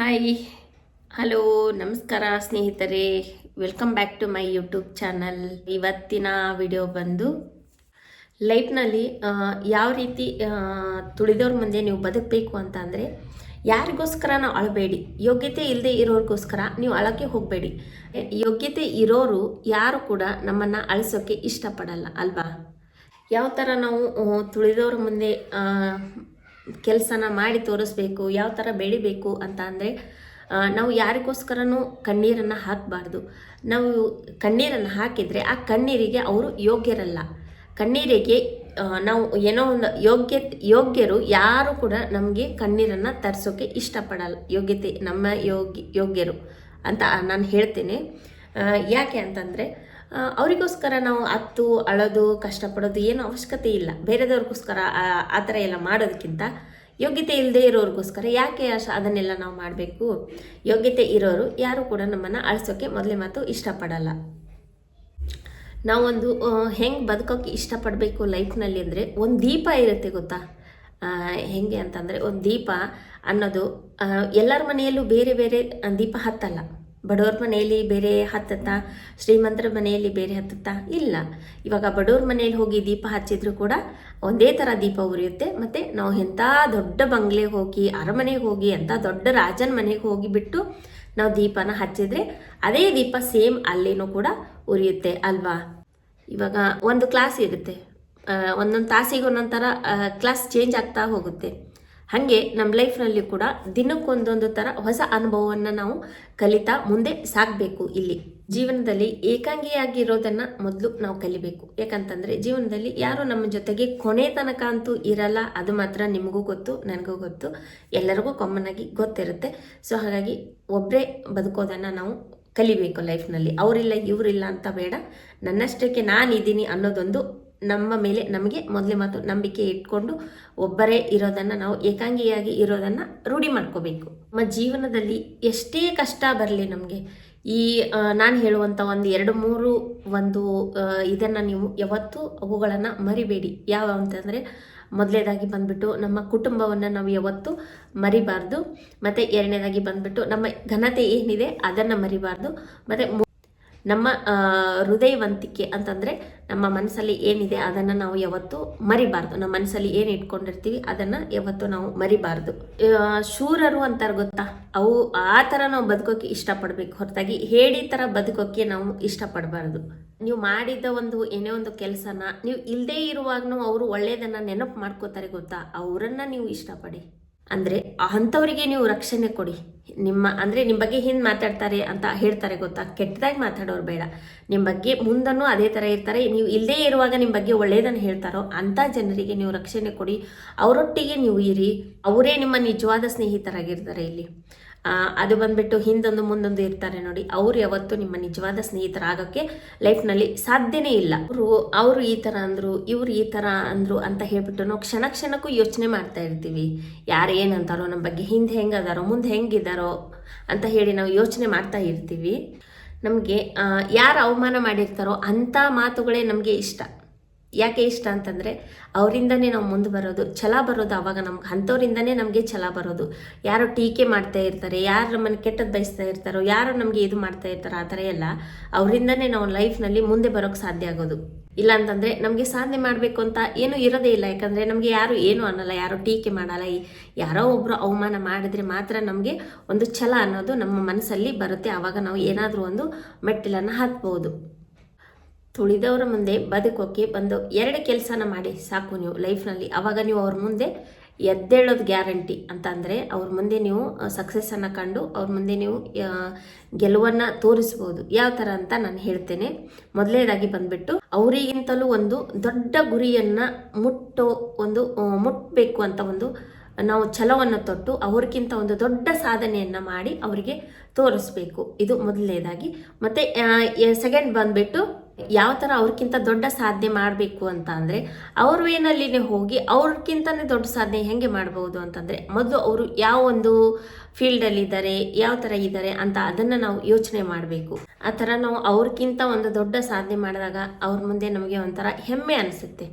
Hi hello ನಮಸ್ಕಾರ ಸ್ನೇಹಿತರೆ. Welcome back to my YouTube channel ಇವತ್ತಿನ ವಿಡಿಯೋ ಬಂದು ಲೈಫ್ನಲ್ಲಿ ಯಾವ ರೀತಿ ತುಳಿದವ್ರ ಮುಂದೆ ನೀವು ಬದುಕಬೇಕು ಅಂತ ಅಂದರೆ ಯಾರಿಗೋಸ್ಕರ ನಾವು ಅಳಬೇಡಿ. ಯೋಗ್ಯತೆ ಇಲ್ಲದೆ ಇರೋರಿಗೋಸ್ಕರ ನೀವು ಅಳಕ್ಕೆ ಹೋಗಬೇಡಿ. ಯೋಗ್ಯತೆ ಇರೋರು ಯಾರು ಕೂಡ ನಮ್ಮನ್ನು ಅಳಿಸೋಕ್ಕೆ ಇಷ್ಟಪಡಲ್ಲ, ಅಲ್ವಾ? ಯಾವ ಥರ ನಾವು ತುಳಿದವ್ರ ಮುಂದೆ ಕೆಲಸನ ಮಾಡಿ ತೋರಿಸ್ಬೇಕು, ಯಾವ ಥರ ಬೆಳಿಬೇಕು ಅಂತ ಅಂದರೆ ನಾವು ಯಾರಿಗೋಸ್ಕರನೂ ಕಣ್ಣೀರನ್ನು ಹಾಕಬಾರ್ದು. ನಾವು ಕಣ್ಣೀರನ್ನು ಹಾಕಿದರೆ ಆ ಕಣ್ಣೀರಿಗೆ ಅವರು ಯೋಗ್ಯರಲ್ಲ. ಕಣ್ಣೀರಿಗೆ ನಾವು ಏನೋ ಒಂದು ಯೋಗ್ಯ, ಯೋಗ್ಯರು ಯಾರು ಕೂಡ ನಮಗೆ ಕಣ್ಣೀರನ್ನು ತರಿಸೋಕೆ ಇಷ್ಟಪಡಲ್ಲ, ಯೋಗ್ಯತೆ, ನಮ್ಮ ಯೋಗ್ಯ, ಯೋಗ್ಯರು ಅಂತ ನಾನು ಹೇಳ್ತೇನೆ. ಯಾಕೆ ಅಂತಂದರೆ ಅವರಿಗೋಸ್ಕರ ನಾವು ಹತ್ತು ಅಳೋದು, ಕಷ್ಟಪಡೋದು ಏನು ಅವಶ್ಯಕತೆ ಇಲ್ಲ. ಬೇರೆದವ್ರಿಗೋಸ್ಕರ, ಆ- ಥರ ಎಲ್ಲ ಮಾಡೋದಕ್ಕಿಂತ ಯೋಗ್ಯತೆ ಇಲ್ಲದೆ ಇರೋರಿಗೋಸ್ಕರ ಯಾಕೆ ಅದನ್ನೆಲ್ಲ ನಾವು ಮಾಡಬೇಕು? ಯೋಗ್ಯತೆ ಇರೋರು ಯಾರು ಕೂಡ ನಮ್ಮನ್ನು ಅಳಿಸೋಕ್ಕೆ ಮೊದಲೇ ಮಾತು ಇಷ್ಟಪಡಲ್ಲ. ನಾವೊಂದು ಹೆಂಗೆ ಬದುಕೋಕ್ಕೆ ಇಷ್ಟಪಡಬೇಕು ಲೈಫ್ನಲ್ಲಿ ಅಂದರೆ ಒಂದು ದೀಪ ಇರುತ್ತೆ ಗೊತ್ತಾ? ಹೆಂಗೆ ಅಂತಂದರೆ ಒಂದು ದೀಪ ಅನ್ನೋದು ಎಲ್ಲರ ಮನೆಯಲ್ಲೂ ಬೇರೆ ಬೇರೆ ದೀಪ ಹತ್ತಲ್ಲ. ಬಡವ್ರ ಮನೆಯಲ್ಲಿ ಬೇರೆ ಹತ್ತತ್ತಾ? ಶ್ರೀಮಂತರ ಮನೆಯಲ್ಲಿ ಬೇರೆ ಹತ್ತತ್ತಾ? ಇಲ್ಲ. ಇವಾಗ ಬಡವ್ರ ಮನೆಯಲ್ಲಿ ಹೋಗಿ ದೀಪ ಹಚ್ಚಿದ್ರು ಕೂಡ ಒಂದೇ ಥರ ದೀಪ ಉರಿಯುತ್ತೆ. ಮತ್ತು ನಾವು ಎಂಥ ದೊಡ್ಡ ಬಂಗ್ಲೆಗೆ ಹೋಗಿ, ಅರಮನೆಗೆ ಹೋಗಿ ಎಂಥ ದೊಡ್ಡ ರಾಜನ ಮನೆಗೆ ಹೋಗಿ ಬಿಟ್ಟು ನಾವು ದೀಪನ ಹಚ್ಚಿದ್ರೆ ಅದೇ ದೀಪ ಸೇಮ್ ಅಲ್ಲೇನೂ ಕೂಡ ಉರಿಯುತ್ತೆ ಅಲ್ವಾ? ಇವಾಗ ಒಂದು ಕ್ಲಾಸ್ ಇರುತ್ತೆ. ಒಂದೊಂದು ತಾಸಿಗೆ ಒಂದೊಂದು ಥರ ಕ್ಲಾಸ್ ಚೇಂಜ್ ಆಗ್ತಾ ಹೋಗುತ್ತೆ. ಹಾಗೆ ನಮ್ಮ ಲೈಫ್ನಲ್ಲಿ ಕೂಡ ದಿನಕ್ಕೊಂದೊಂದು ಥರ ಹೊಸ ಅನುಭವವನ್ನು ನಾವು ಕಲಿತಾ ಮುಂದೆ ಸಾಗಬೇಕು ಇಲ್ಲಿ. ಜೀವನದಲ್ಲಿ ಏಕಾಂಗಿಯಾಗಿರೋದನ್ನು ಮೊದಲು ನಾವು ಕಲಿಬೇಕು. ಯಾಕಂತಂದರೆ ಜೀವನದಲ್ಲಿ ಯಾರು ನಮ್ಮ ಜೊತೆಗೆ ಕೊನೆ ತನಕ ಅಂತೂ ಇರಲ್ಲ, ಅದು ಮಾತ್ರ ನಿಮಗೂ ಗೊತ್ತು, ನನಗೂ ಗೊತ್ತು, ಎಲ್ಲರಿಗೂ ಕಾಮನ್ ಆಗಿ ಗೊತ್ತಿರುತ್ತೆ. ಸೊ ಹಾಗಾಗಿ ಒಬ್ಬರೇ ಬದುಕೋದನ್ನು ನಾವು ಕಲಿಬೇಕು ಲೈಫ್ನಲ್ಲಿ ಅವರಿಲ್ಲ, ಇವರಿಲ್ಲ ಅಂತ ಬೇಡ. ನನ್ನಷ್ಟಕ್ಕೆ ನಾನಿದ್ದೀನಿ ಅನ್ನೋದೊಂದು ನಮ್ಮ ಮೇಲೆ ನಮಗೆ ಮೊದಲೇ ಮಾತು ನಂಬಿಕೆ ಇಟ್ಕೊಂಡು ಒಬ್ಬರೇ ಇರೋದನ್ನು ನಾವು ಏಕಾಂಗಿಯಾಗಿ ಇರೋದನ್ನು ರೂಢಿ ಮಾಡ್ಕೋಬೇಕು. ನಮ್ಮ ಜೀವನದಲ್ಲಿ ಎಷ್ಟೇ ಕಷ್ಟ ಬರಲಿ ನಮಗೆ, ಈ ನಾನು ಹೇಳುವಂಥ ಒಂದು ಎರಡು ಮೂರು ಒಂದು ಇದನ್ನು ನೀವು ಯಾವತ್ತೂ ಅವುಗಳನ್ನು ಮರಿಬೇಡಿ. ಯಾವ ಅಂತಂದರೆ ಮೊದಲನೇದಾಗಿ ಬಂದ್ಬಿಟ್ಟು ನಮ್ಮ ಕುಟುಂಬವನ್ನು ನಾವು ಯಾವತ್ತೂ ಮರಿಬಾರ್ದು. ಮತ್ತು ಎರಡನೇದಾಗಿ ಬಂದ್ಬಿಟ್ಟು ನಮ್ಮ ಘನತೆ ಏನಿದೆ ಅದನ್ನು ಮರಿಬಾರ್ದು. ಮತ್ತು ನಮ್ಮ ಹೃದಯವಂತಿಕೆ ಅಂತಂದರೆ ನಮ್ಮ ಮನಸ್ಸಲ್ಲಿ ಏನಿದೆ ಅದನ್ನು ನಾವು ಯಾವತ್ತೂ ಮರಿಬಾರ್ದು. ನಮ್ಮ ಮನಸ್ಸಲ್ಲಿ ಏನು ಇಟ್ಕೊಂಡಿರ್ತೀವಿ ಅದನ್ನು ಯಾವತ್ತೂ ನಾವು ಮರಿಬಾರ್ದು. ಶೂರರು ಅಂತಾರೆ ಗೊತ್ತಾ? ಅವು ಆ ಥರ ನಾವು ಬದುಕೋಕೆ ಇಷ್ಟಪಡಬೇಕು. ಹೊರತಾಗಿ ಹೇಳಿ ಥರ ಬದುಕೋಕೆ ನಾವು ಇಷ್ಟಪಡಬಾರ್ದು. ನೀವು ಮಾಡಿದ ಒಂದು ಏನೇ ಒಂದು ಕೆಲಸನ ನೀವು ಇಲ್ಲದೇ ಇರುವಾಗನೂ ಅವರು ಒಳ್ಳೆಯದನ್ನು ನೆನಪು ಮಾಡ್ಕೋತಾರೆ ಗೊತ್ತಾ? ಅವರನ್ನು ನೀವು ಇಷ್ಟಪಡಿ. ಅಂದರೆ ಅಂಥವರಿಗೆ ನೀವು ರಕ್ಷಣೆ ಕೊಡಿ. ನಿಮ್ಮ ಅಂದರೆ ನಿಮ್ಮ ಬಗ್ಗೆ ಹಿಂದೆ ಮಾತಾಡ್ತಾರೆ ಅಂತ ಹೇಳ್ತಾರೆ ಗೊತ್ತಾ? ಕೆಟ್ಟದಾಗಿ ಮಾತಾಡೋರು ಬೇಡ. ನಿಮ್ಮ ಬಗ್ಗೆ ಮುಂದನ್ನು ಅದೇ ಥರ ಇರ್ತಾರೆ. ನೀವು ಇಲ್ಲದೇ ಇರುವಾಗ ನಿಮ್ಮ ಬಗ್ಗೆ ಒಳ್ಳೆಯದನ್ನು ಹೇಳ್ತಾರೋ ಅಂಥ ಜನರಿಗೆ ನೀವು ರಕ್ಷಣೆ ಕೊಡಿ. ಅವರೊಟ್ಟಿಗೆ ನೀವು ಇರಿ. ಅವರೇ ನಿಮ್ಮ ನಿಜವಾದ ಸ್ನೇಹಿತರಾಗಿರ್ತಾರೆ ಇಲ್ಲಿ. ಅದು ಬಂದ್ಬಿಟ್ಟು ಹಿಂದೊಂದು ಮುಂದೊಂದು ಇರ್ತಾರೆ ನೋಡಿ. ಅವ್ರು ಯಾವತ್ತೂ ನಿಮ್ಮ ನಿಜವಾದ ಸ್ನೇಹಿತರಾಗೋಕ್ಕೆ ಲೈಫ್ನಲ್ಲಿ ಸಾಧ್ಯನೇ ಇಲ್ಲ. ಅವರು ಅವರು ಈ ಥರ ಅಂದರು, ಇವ್ರು ಈ ಥರ ಅಂದರು ಅಂತ ಹೇಳ್ಬಿಟ್ಟು ನಾವು ಕ್ಷಣ ಕ್ಷಣಕ್ಕೂ ಯೋಚನೆ ಮಾಡ್ತಾ ಇರ್ತೀವಿ. ಯಾರು ಏನಂತಾರೋ, ನಮ್ಮ ಬಗ್ಗೆ ಹಿಂದೆ ಹೆಂಗದಾರೋ, ಮುಂದೆ ಹೆಂಗಿದಾರೋ ಅಂತ ಹೇಳಿ ನಾವು ಯೋಚನೆ ಮಾಡ್ತಾ ಇರ್ತೀವಿ. ನಮಗೆ ಯಾರು ಅವಮಾನ ಮಾಡಿರ್ತಾರೋ ಅಂಥ ಮಾತುಗಳೇ ನಮಗೆ ಇಷ್ಟ. ಯಾಕೆ ಇಷ್ಟ ಅಂತಂದರೆ ಅವರಿಂದನೇ ನಾವು ಮುಂದೆ ಬರೋದು, ಛಲ ಬರೋದು ಆವಾಗ ನಮ್ಗೆ, ಅಂಥವ್ರಿಂದನೇ ನಮಗೆ ಛಲ ಬರೋದು. ಯಾರು ಟೀಕೆ ಮಾಡ್ತಾ ಇರ್ತಾರೆ, ಯಾರು ನಮ್ಮನ್ನು ಕೆಟ್ಟದ್ದು ಬಯಸ್ತಾ ಇರ್ತಾರೋ, ಯಾರು ನಮಗೆ ಇದು ಮಾಡ್ತಾ ಇರ್ತಾರೋ ಆ ಥರ ಎಲ್ಲ ಅವರಿಂದನೇ ನಾವು ಲೈಫ್ನಲ್ಲಿ ಮುಂದೆ ಬರೋಕ್ಕೆ ಸಾಧ್ಯ ಆಗೋದು. ಇಲ್ಲ ಅಂತಂದರೆ ನಮಗೆ ಸಾಧನೆ ಮಾಡಬೇಕು ಅಂತ ಏನೂ ಇರೋದೇ ಇಲ್ಲ, ಯಾಕಂದರೆ ನಮಗೆ ಯಾರು ಏನು ಅನ್ನಲ್ಲ, ಯಾರು ಟೀಕೆ ಮಾಡಲ್ಲ. ಯಾರೋ ಒಬ್ಬರು ಅವಮಾನ ಮಾಡಿದ್ರೆ ಮಾತ್ರ ನಮಗೆ ಒಂದು ಛಲ ಅನ್ನೋದು ನಮ್ಮ ಮನಸ್ಸಲ್ಲಿ ಬರುತ್ತೆ. ಆವಾಗ ನಾವು ಏನಾದರೂ ಒಂದು ಮೆಟ್ಟಿಲನ್ನು ಹತ್ಬೋದು ತುಳಿದವರ ಮುಂದೆ ಬದುಕೋಕೆ ಬಂದು ಎರಡು ಕೆಲಸನ ಮಾಡಿ ಸಾಕು ನೀವು ಲೈಫ್ನಲ್ಲಿ. ಅವಾಗ ನೀವು ಅವ್ರ ಮುಂದೆ ಎದ್ದೇಳೋದು ಗ್ಯಾರಂಟಿ ಅಂತ ಅಂದರೆ ಅವ್ರ ಮುಂದೆ ನೀವು ಸಕ್ಸಸ್ಸನ್ನು ಕಂಡು ಅವ್ರ ಮುಂದೆ ನೀವು ಗೆಲುವನ್ನು ತೋರಿಸ್ಬೋದು. ಯಾವ ಥರ ಅಂತ ನಾನು ಹೇಳ್ತೇನೆ. ಮೊದಲನೇದಾಗಿ ಬಂದ್ಬಿಟ್ಟು ಅವರಿಗಿಂತಲೂ ಒಂದು ದೊಡ್ಡ ಗುರಿಯನ್ನು ಮುಟ್ಟೋ ಒಂದು ಮುಟ್ಟಬೇಕು ಅಂತ ಒಂದು ನಾವು ಛಲವನ್ನು ತೊಟ್ಟು ಅವ್ರಿಗಿಂತ ಒಂದು ದೊಡ್ಡ ಸಾಧನೆಯನ್ನು ಮಾಡಿ ಅವರಿಗೆ ತೋರಿಸ್ಬೇಕು. ಇದು ಮೊದಲನೇದಾಗಿ. ಮತ್ತು ಸೆಕೆಂಡ್ ಬಂದ್ಬಿಟ್ಟು ಯಾವ ಥರ ಅವ್ರಿಗಿಂತ ದೊಡ್ಡ ಸಾಧನೆ ಮಾಡಬೇಕು ಅಂತ ಅಂದರೆ ಅವ್ರ ವೇನಲ್ಲಿನೇ ಹೋಗಿ ಅವ್ರಿಗಿಂತನೇ ದೊಡ್ಡ ಸಾಧನೆ ಹೆಂಗೆ ಮಾಡ್ಬೋದು ಅಂತಂದರೆ ಮೊದಲು ಅವರು ಯಾವ ಒಂದು ಫೀಲ್ಡಲ್ಲಿದ್ದಾರೆ ಯಾವ ಥರ ಇದ್ದಾರೆ ಅಂತ ಅದನ್ನು ನಾವು ಯೋಚನೆ ಮಾಡಬೇಕು. ಆ ಥರ ನಾವು ಅವ್ರಿಗಿಂತ ಒಂದು ದೊಡ್ಡ ಸಾಧನೆ ಮಾಡಿದಾಗ ಅವ್ರ ಮುಂದೆ ನಮಗೆ ಒಂಥರ ಹೆಮ್ಮೆ ಅನಿಸುತ್ತೆ.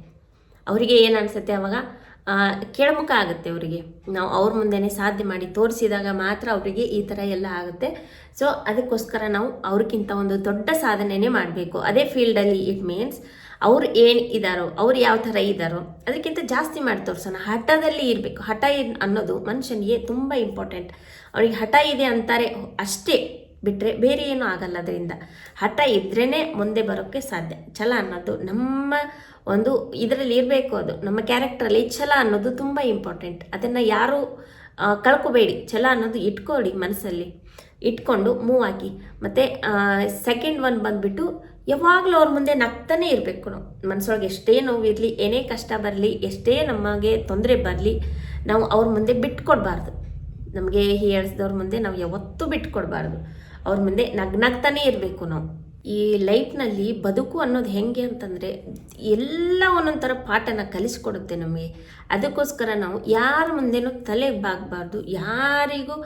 ಅವರಿಗೆ ಏನು ಅನಿಸುತ್ತೆ ಅವಾಗ? ಕೆಳಮುಖ ಆಗುತ್ತೆ ಅವರಿಗೆ. ನಾವು ಅವ್ರ ಮುಂದೆನೇ ಸಾಧ್ಯ ಮಾಡಿ ತೋರಿಸಿದಾಗ ಮಾತ್ರ ಅವರಿಗೆ ಈ ಥರ ಎಲ್ಲ ಆಗುತ್ತೆ. ಸೊ ಅದಕ್ಕೋಸ್ಕರ ನಾವು ಅವ್ರಿಗಿಂತ ಒಂದು ದೊಡ್ಡ ಸಾಧನೆನೇ ಮಾಡಬೇಕು. ಅದೇ ಫೀಲ್ಡಲ್ಲಿ ಇಟ್ ಮೀನ್ಸ್ ಅವ್ರು ಏನು ಇದ್ದಾರೋ ಅವ್ರು ಯಾವ ಥರ ಇದ್ದಾರೋ ಅದಕ್ಕಿಂತ ಜಾಸ್ತಿ ಮಾಡಿ ತೋರಿಸೋಣ. ಹಠದಲ್ಲಿ ಇರಬೇಕು. ಹಠ ಅನ್ನೋದು ಮನುಷ್ಯನಿಗೆ ತುಂಬ ಇಂಪಾರ್ಟೆಂಟ್ ಅವ್ರಿಗೆ ಹಠ ಇದೆ ಅಂತಾರೆ ಅಷ್ಟೇ. ಬಿಟ್ಟರೆ ಬೇರೆ ಏನೂ ಆಗಲ್ಲ ಅದರಿಂದ. ಹಠ ಇದ್ರೇ ಮುಂದೆ ಬರೋಕ್ಕೆ ಸಾಧ್ಯ. ಛಲ ಅನ್ನೋದು ನಮ್ಮ ಒಂದು ಇದರಲ್ಲಿ ಇರಬೇಕು ಅದು. ನಮ್ಮ ಕ್ಯಾರೆಕ್ಟ್ರಲ್ಲಿ ಛಲ ಅನ್ನೋದು ತುಂಬ ಇಂಪಾರ್ಟೆಂಟ್. ಅದನ್ನು ಯಾರು ಕಳ್ಕೊಬೇಡಿ. ಛಲ ಅನ್ನೋದು ಇಟ್ಕೊಳ್ಳಿ ಮನಸ್ಸಲ್ಲಿ. ಇಟ್ಕೊಂಡು ಮೂವ್ ಆಗಿ. ಮತ್ತು ಸೆಕೆಂಡ್ ಒನ್ ಬಂದುಬಿಟ್ಟು ಯಾವಾಗಲೂ ಅವ್ರ ಮುಂದೆ ನಗ್ತಾನೆ ಇರಬೇಕು ನಾವು. ಮನಸ್ಸೊಳಗೆ ಎಷ್ಟೇ ನೋವಿರಲಿ, ಏನೇ ಕಷ್ಟ ಬರಲಿ, ಎಷ್ಟೇ ನಮಗೆ ತೊಂದರೆ ಬರಲಿ, ನಾವು ಅವ್ರ ಮುಂದೆ ಬಿಟ್ಕೊಡ್ಬಾರ್ದು. ನಮಗೆ ಹೀಯಾಳಿಸಿದವ್ರ ಮುಂದೆ ನಾವು ಯಾವತ್ತೂ ಬಿಟ್ಕೊಡ್ಬಾರ್ದು. ಅವ್ರ ಮುಂದೆ ನಗ್ನಗ್ತಾನೆ ಇರಬೇಕು ನಾವು. ಈ ಲೈಫ್ನಲ್ಲಿ ಬದುಕು ಅನ್ನೋದು ಹೆಂಗೆ ಅಂತಂದರೆ ಎಲ್ಲ ಒಂದೊಂದು ಥರ ಪಾಠನ ಕಲಿಸ್ಕೊಡುತ್ತೆ ನಮಗೆ. ಅದಕ್ಕೋಸ್ಕರ ನಾವು ಯಾರ ಮುಂದೇನು ತಲೆ ಬಾಗಬಾರ್ದು. ಯಾರಿಗೂ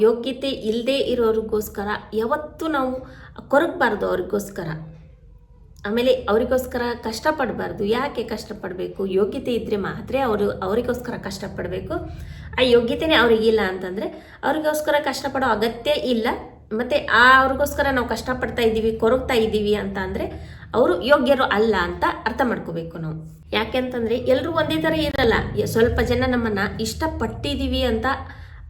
ಯೋಗ್ಯತೆ ಇಲ್ಲದೆ ಇರೋರಿಗೋಸ್ಕರ ಯಾವತ್ತೂ ನಾವು ಕೊರಗಬಾರ್ದು ಅವ್ರಿಗೋಸ್ಕರ. ಆಮೇಲೆ ಅವರಿಗೋಸ್ಕರ ಕಷ್ಟಪಡಬಾರ್ದು. ಯಾಕೆ ಕಷ್ಟಪಡಬೇಕು? ಯೋಗ್ಯತೆ ಇದ್ದರೆ ಮಾತ್ರ ಅವರು, ಅವರಿಗೋಸ್ಕರ ಕಷ್ಟಪಡಬೇಕು. ಆ ಯೋಗ್ಯತೆನೇ ಅವರಿಗಿಲ್ಲ ಅಂತಂದರೆ ಅವರಿಗೋಸ್ಕರ ಕಷ್ಟಪಡೋ ಅಗತ್ಯ ಇಲ್ಲ. ಮತ್ತು ಆ ಅವ್ರಿಗೋಸ್ಕರ ನಾವು ಕಷ್ಟಪಡ್ತಾ ಇದ್ದೀವಿ, ಕೊರಗ್ತಾ ಇದ್ದೀವಿ ಅಂತ ಅಂದರೆ ಅವರು ಯೋಗ್ಯರು ಅಲ್ಲ ಅಂತ ಅರ್ಥ ಮಾಡ್ಕೋಬೇಕು ನಾವು. ಯಾಕೆಂತಂದರೆ ಎಲ್ಲರೂ ಒಂದೇ ಥರ ಇರಲ್ಲ. ಸ್ವಲ್ಪ ಜನ ನಮ್ಮನ್ನು ಇಷ್ಟಪಟ್ಟಿದ್ದೀವಿ ಅಂತ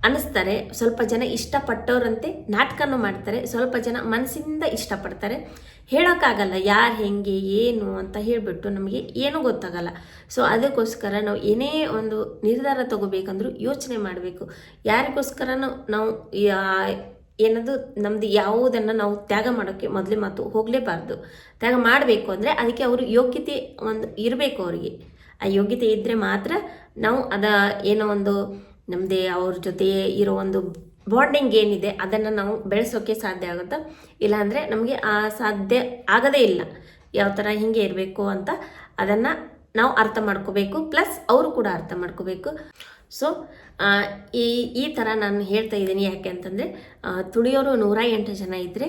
ಅನಿಸ್ತಾರೆ ಸ್ವಲ್ಪ ಜನ ಇಷ್ಟಪಟ್ಟವರಂತೆ ನಾಟಕನೂ ಮಾಡ್ತಾರೆ, ಸ್ವಲ್ಪ ಜನ ಮನಸ್ಸಿಂದ ಇಷ್ಟಪಡ್ತಾರೆ. ಹೇಳೋಕ್ಕಾಗಲ್ಲ ಯಾರು ಹೆಂಗೆ, ಏನು ಅಂತ ಹೇಳಿಬಿಟ್ಟು ನಮಗೆ ಏನೂ ಗೊತ್ತಾಗಲ್ಲ. ಸೊ ಅದಕ್ಕೋಸ್ಕರ ನಾವು ಏನೇ ಒಂದು ನಿರ್ಧಾರ ತಗೋಬೇಕಂದ್ರೂ ಯೋಚನೆ ಮಾಡಬೇಕು. ಯಾರಿಗೋಸ್ಕರನೂ ನಾವು ಏನದು? ನಮ್ದು ಯಾವುದನ್ನು ನಾವು ತ್ಯಾಗ ಮಾಡೋಕ್ಕೆ ಮೊದಲೇ ಮಾತು ಹೋಗಲೇಬಾರ್ದು. ತ್ಯಾಗ ಮಾಡಬೇಕು ಅಂದರೆ ಅದಕ್ಕೆ ಅವರು ಯೋಗ್ಯತೆ ಒಂದು ಇರಬೇಕು ಅವರಿಗೆ. ಆ ಯೋಗ್ಯತೆ ಇದ್ದರೆ ಮಾತ್ರ ನಾವು ಅದ ಏನೋ ಒಂದು ನಮ್ಮದೇ ಅವ್ರ ಜೊತೆ ಇರೋ ಒಂದು ಬಾಂಡಿಂಗ್ ಏನಿದೆ, ಅದನ್ನು ನಾವು ಬೆಳೆಸೋಕ್ಕೆ ಸಾಧ್ಯ ಆಗುತ್ತಾ? ಇಲ್ಲಾಂದರೆ ನಮಗೆ ಆ ಸಾಧ್ಯ ಆಗದೇ ಇಲ್ಲ. ಯಾವ ಥರ ಹಿಂಗೆ ಇರಬೇಕು ಅಂತ ಅದನ್ನು ನಾವು ಅರ್ಥ ಮಾಡ್ಕೋಬೇಕು, ಪ್ಲಸ್ ಅವರು ಕೂಡ ಅರ್ಥ ಮಾಡ್ಕೋಬೇಕು. ಸೊ ಈ ಈ ಥರ ನಾನು ಹೇಳ್ತಾ ಇದ್ದೀನಿ ಯಾಕೆ ಅಂತಂದರೆ ತುಳಿಯೋರು ನೂರ ಎಂಟು ಜನ ಇದ್ದರೆ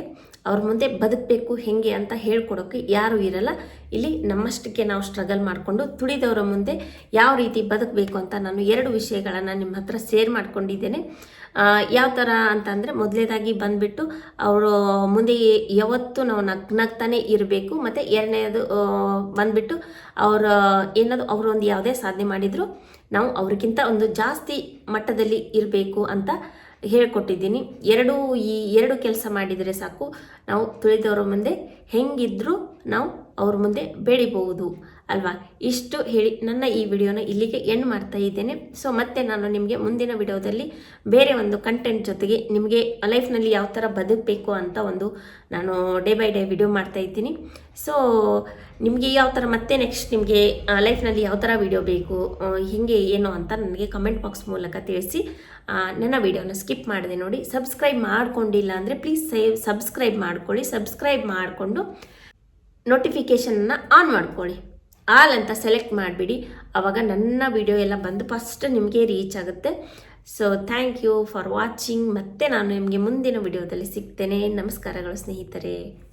ಅವ್ರ ಮುಂದೆ ಬದುಕಬೇಕು ಹೆಂಗೆ ಅಂತ ಹೇಳ್ಕೊಡೋಕ್ಕೆ ಯಾರೂ ಇರಲ್ಲ. ಇಲ್ಲಿ ನಮ್ಮಷ್ಟಕ್ಕೆ ನಾವು ಸ್ಟ್ರಗಲ್ ಮಾಡಿಕೊಂಡು ತುಳಿದವರ ಮುಂದೆ ಯಾವ ರೀತಿ ಬದುಕಬೇಕು ಅಂತ ನಾನು ಎರಡು ವಿಷಯಗಳನ್ನು ನಿಮ್ಮ ಹತ್ರ ಸೇರ್ ಮಾಡ್ಕೊಂಡಿದ್ದೇನೆ. ಯಾವ ಥರ ಅಂತಂದರೆ ಮೊದಲನೇದಾಗಿ ಬಂದುಬಿಟ್ಟು ಅವರು ಮುಂದೆ ಯಾವತ್ತೂ ನಾವು ನಗ್, ನಗ್ತಾನೆ ಇರಬೇಕು, ಮತ್ತು ಎರಡನೇದು ಬಂದುಬಿಟ್ಟು ಅವರ ಏನದು ಒಂದು ಯಾವುದೇ ಸಾಧನೆ ಮಾಡಿದರೂ ನಾವು ಅವ್ರಿಗಿಂತ ಒಂದು ಜಾಸ್ತಿ ಮಟ್ಟದಲ್ಲಿ ಇರಬೇಕು ಅಂತ ಹೇಳ್ಕೊಟ್ಟಿದ್ದೀನಿ. ಎರಡು ಈ ಎರಡು ಕೆಲಸ ಮಾಡಿದರೆ ಸಾಕು. ನಾವು ತುಳಿದವರ ಮುಂದೆ ಹೆಂಗಿದ್ರು ನಾವು ಅವ್ರ ಮುಂದೆ ಬೆಳಿಬಹುದು. ಅಲ್ವಾ? ಇಷ್ಟು ಹೇಳಿ ನನ್ನ ಈ ವಿಡಿಯೋನ ಇಲ್ಲಿಗೆ ಎಂಡ್ ಮಾಡ್ತಾ ಇದ್ದೇನೆ. ಸೊ ಮತ್ತೆ ನಾನು ನಿಮಗೆ ಮುಂದಿನ ವಿಡಿಯೋದಲ್ಲಿ ಬೇರೆ ಒಂದು ಕಂಟೆಂಟ್ ಜೊತೆಗೆ ನಿಮಗೆ ಲೈಫ್ನಲ್ಲಿ ಯಾವ ಥರ ಬದುಕಬೇಕು ಅಂತ ಒಂದು ನಾನು ಡೇ ಬೈ ಡೇ ವಿಡಿಯೋ ಮಾಡ್ತಾ ಇದ್ದೀನಿ. ಸೊ ನಿಮಗೆ ಯಾವ ಥರ ಮತ್ತೆ ನೆಕ್ಸ್ಟ್ ನಿಮಗೆ ಲೈಫ್ನಲ್ಲಿ ಯಾವ ಥರ ವಿಡಿಯೋ ಬೇಕು ಹೀಗೆ ಏನು ಅಂತ ನನಗೆ ಕಮೆಂಟ್ ಬಾಕ್ಸ್ ಮೂಲಕ ತಿಳಿಸಿ ನನ್ನ ವಿಡಿಯೋನ ಸ್ಕಿಪ್ ಮಾಡಿದೆ ನೋಡಿ ಸಬ್ಸ್ಕ್ರೈಬ್ ಮಾಡ್ಕೊಂಡಿಲ್ಲ ಅಂದರೆ ಪ್ಲೀಸ್ ಸೇವ್ ಸಬ್ಸ್ಕ್ರೈಬ್ ಮಾಡ್ಕೊಳ್ಳಿ. ಸಬ್ಸ್ಕ್ರೈಬ್ ಮಾಡಿಕೊಂಡು ನೋಟಿಫಿಕೇಷನ್ನ ಆನ್ ಮಾಡ್ಕೊಳ್ಳಿ. ಆಲ್ ಅಂತ ಸೆಲೆಕ್ಟ್ ಮಾಡಿಬಿಡಿ. ಅವಾಗ ನನ್ನ ವಿಡಿಯೋ ಎಲ್ಲ ಬಂದು ಫಸ್ಟ್ ನಿಮಗೆ ರೀಚ್ ಆಗುತ್ತೆ. So thank you for watching ಮತ್ತೆ ನಾನು ನಿಮಗೆ ಮುಂದಿನ ವಿಡಿಯೋದಲ್ಲಿ ಸಿಗ್ತೇನೆ. ನಮಸ್ಕಾರಗಳು ಸ್ನೇಹಿತರೆ.